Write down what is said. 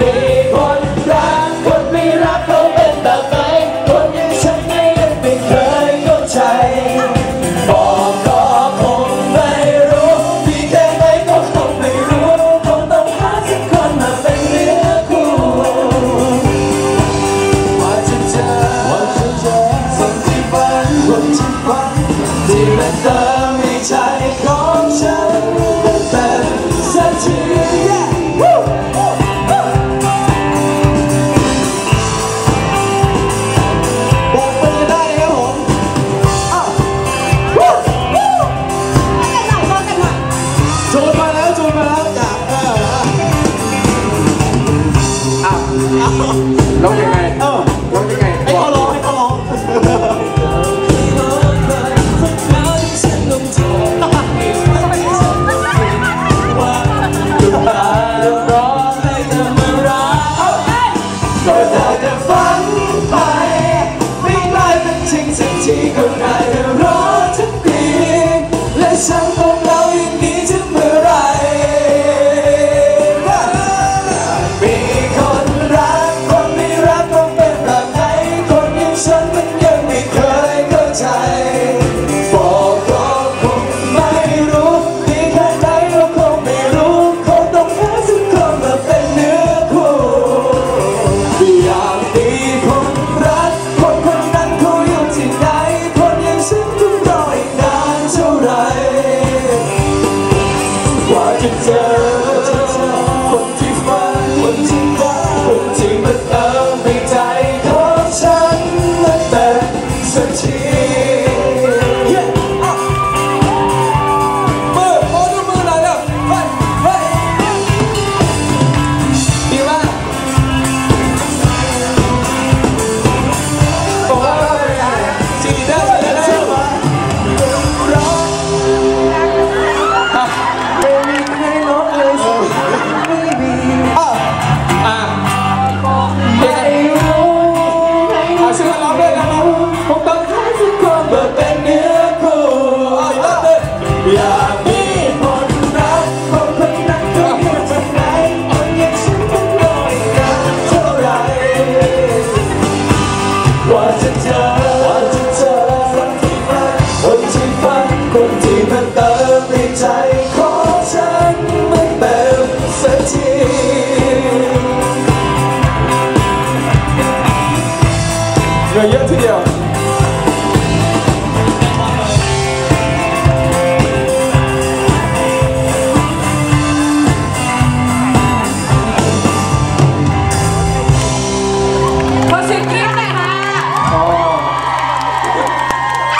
มีคนรักคนไม่รักเขาเป็นแบบไหนคนยังฉันไม่ยังไม่เคยเข้ใจ บอกก็คงไม่รู้ดีแค่ไหนก็คงไม่รู้คงต้องหาสักคนมาเป็นเนื้อคู่ว่าจะเจอว่าจะเจอสิ่ที่ฝันคนที่ฝันที่มัเติมใใจของฉัน ร้องยังไงเออร้องยังไงใอ้เขอร้องให้เขาร้องก็ได้แต่ฝันไป ไม่กลายเป็นจริงสักทีก็ได้แต่รอ to tell